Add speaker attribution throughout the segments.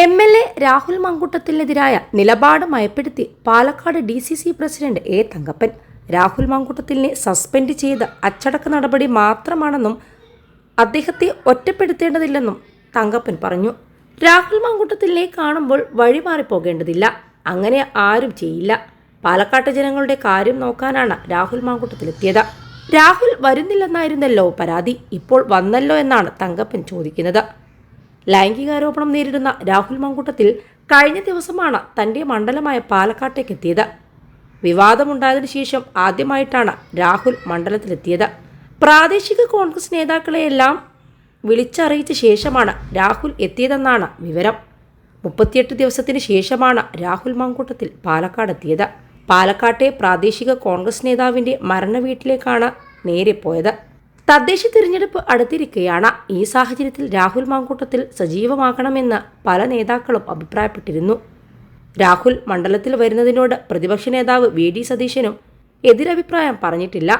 Speaker 1: M L A Rahul മങ്കൂട്ടത്തിനെതിരായ നിലപാട് മയപ്പെടുത്തി Palakkad D C C president A Thankappan. Rahul മങ്കൂട്ടത്തിലിനെ suspend ചെയ്ത് അച്ചടക്ക നടപടി മാത്രമാണെന്നും അദ്ദേഹത്തെ ഒറ്റപ്പെടുത്തേണ്ടതില്ലെന്നും തങ്കപ്പൻ പറഞ്ഞു. രാഹുൽ മങ്കൂട്ടത്തിലിനെ കാണുമ്പോൾ വഴിമാറിപ്പോകേണ്ടതില്ല അങ്ങനെ ആരും ചെയ്യില്ല. പാലക്കാട്ട് ജനങ്ങളുടെ കാര്യം നോക്കാനാണ് രാഹുൽ മാങ്കുട്ടത്തിലെത്തിയത്. രാഹുൽ വരുന്നില്ലെന്നായിരുന്നല്ലോ പരാതി. ഇപ്പോൾ വന്നല്ലോ എന്നാണ് തങ്കപ്പൻ ചോദിക്കുന്നത്. ലൈംഗികാരോപണം നേരിടുന്ന രാഹുൽ മങ്കൂട്ടത്തിൽ കഴിഞ്ഞ ദിവസമാണ് തന്റെ മണ്ഡലമായ പാലക്കാട്ടേക്ക് എത്തിയത്. വിവാദമുണ്ടായതിനു ശേഷം ആദ്യമായിട്ടാണ് രാഹുൽ മണ്ഡലത്തിലെത്തിയത്. പ്രാദേശിക കോൺഗ്രസ് നേതാക്കളെയെല്ലാം വിളിച്ചറിയിച്ച ശേഷമാണ് രാഹുൽ എത്തിയതെന്നാണ് വിവരം. മുപ്പത്തിയെട്ട് ദിവസത്തിന് ശേഷമാണ് രാഹുൽ മങ്കൂട്ടത്തിൽ പാലക്കാട് എത്തിയത് പാലക്കാട്ടെ പ്രാദേശിക കോൺഗ്രസ് നേതാവിന്റെ മരണവീട്ടിലേക്കാണ് നേരെ പോയത്. തദ്ദേശ തിരഞ്ഞെടുപ്പ് അടുത്തിരിക്കെയാണ്. ഈ സാഹചര്യത്തിൽ രാഹുൽ മാങ്കൂട്ടത്തിൽ സജീവമാകണമെന്ന് പല നേതാക്കളും അഭിപ്രായപ്പെട്ടിരുന്നു. രാഹുൽ മണ്ഡലത്തിൽ വരുന്നതിനോട് പ്രതിപക്ഷ നേതാവ് വി. ഡി. സതീശനും എതിരഭിപ്രായം പറഞ്ഞിട്ടില്ല.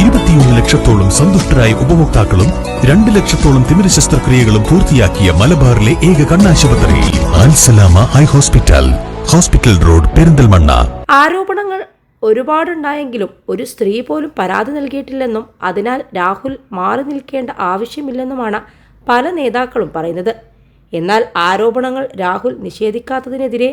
Speaker 2: ഇരുപത്തിയൊന്ന് ലക്ഷത്തോളം സന്തുഷ്ടരായ ഉപഭോക്താക്കളും രണ്ട് ലക്ഷത്തോളം തിമിര ശസ്ത്രക്രിയകളും പൂർത്തിയാക്കിയ മലബാറിലെ ഏക കണ്ണാശുപത്രി Alsalama eye hospital hospital road Perinthalmanna.
Speaker 1: ആരോപണങ്ങൾ ഒരുപാടുണ്ടായെങ്കിലും ഒരു സ്ത്രീ പോലും പരാതി നൽകിയിട്ടില്ലെന്നും അതിനാൽ രാഹുൽ മാറി നിൽക്കേണ്ട ആവശ്യമില്ലെന്നുമാണ് പല നേതാക്കളും പറയുന്നത്. എന്നാൽ ആരോപണങ്ങൾ രാഹുൽ നിഷേധിക്കാത്തതിനെതിരെ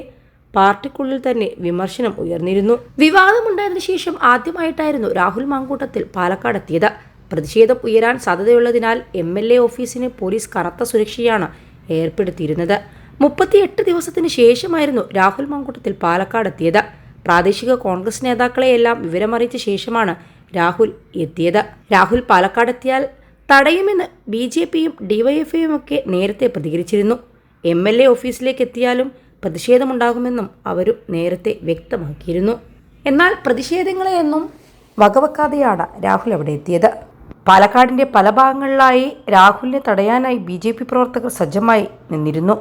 Speaker 1: പാർട്ടിക്കുള്ളിൽ തന്നെ വിമർശനം ഉയർന്നിരുന്നു. വിവാദമുണ്ടായതിനു ശേഷം ആദ്യമായിട്ടായിരുന്നു രാഹുൽ മാങ്കൂട്ടത്തിൽ പാലക്കാട് എത്തിയത്. പ്രതിഷേധം ഉയരാൻ സാധ്യതയുള്ളതിനാൽ എം എൽ എ ഓഫീസിന് പോലീസ് കനത്ത സുരക്ഷയാണ് ഏർപ്പെടുത്തിയിരുന്നത്. മുപ്പത്തിയെട്ട് ദിവസത്തിന് ശേഷമായിരുന്നു രാഹുൽ മാങ്കൂട്ടത്തിൽ പാലക്കാട് എത്തിയത്. പ്രാദേശിക കോൺഗ്രസ് നേതാക്കളെയെല്ലാം വിവരമറിയിച്ച ശേഷമാണ് രാഹുൽ എത്തിയത്. രാഹുൽ പാലക്കാടെത്തിയാൽ തടയുമെന്ന് ബി ജെ പിയും ഡിവൈഎഫ്ഐയും ഒക്കെ നേരത്തെ പ്രതികരിച്ചിരുന്നു. എം എൽ എ ഓഫീസിലേക്ക് എത്തിയാലും പ്രതിഷേധമുണ്ടാകുമെന്നും അവരും നേരത്തെ വ്യക്തമാക്കിയിരുന്നു. എന്നാൽ പ്രതിഷേധങ്ങളെയൊന്നും വകവെക്കാതെയാണ് രാഹുൽ അവിടെ എത്തിയത്. പാലക്കാടിന്റെ പല ഭാഗങ്ങളിലായി രാഹുലിനെ തടയാനായി ബി പ്രവർത്തകർ സജ്ജമായി നിന്നിരുന്നു.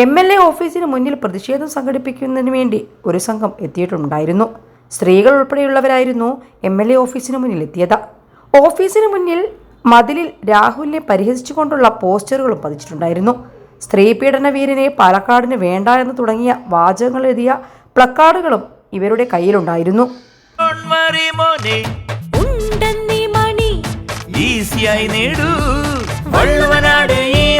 Speaker 1: എം എൽ എ ഓഫീസിന് മുന്നിൽ പ്രതിഷേധം സംഘടിപ്പിക്കുന്നതിന് വേണ്ടി ഒരു സംഘം എത്തിയിട്ടുണ്ടായിരുന്നു. സ്ത്രീകൾ ഉൾപ്പെടെയുള്ളവരായിരുന്നു എം എൽ എ ഓഫീസിന് മുന്നിൽ എത്തിയത്. ഓഫീസിന് മുന്നിൽ മതിലിൽ രാഹുലിനെ പരിഹസിച്ചുകൊണ്ടുള്ള പോസ്റ്ററുകളും പതിച്ചിട്ടുണ്ടായിരുന്നു. സ്ത്രീ പീഡന വീരനെ പാലക്കാടിന് വേണ്ട എന്ന് തുടങ്ങിയ വാചകങ്ങൾ എഴുതിയ പ്ലക്കാർഡുകളും ഇവരുടെ കയ്യിലുണ്ടായിരുന്നു.
Speaker 3: ഈസിയായി നേടൂ.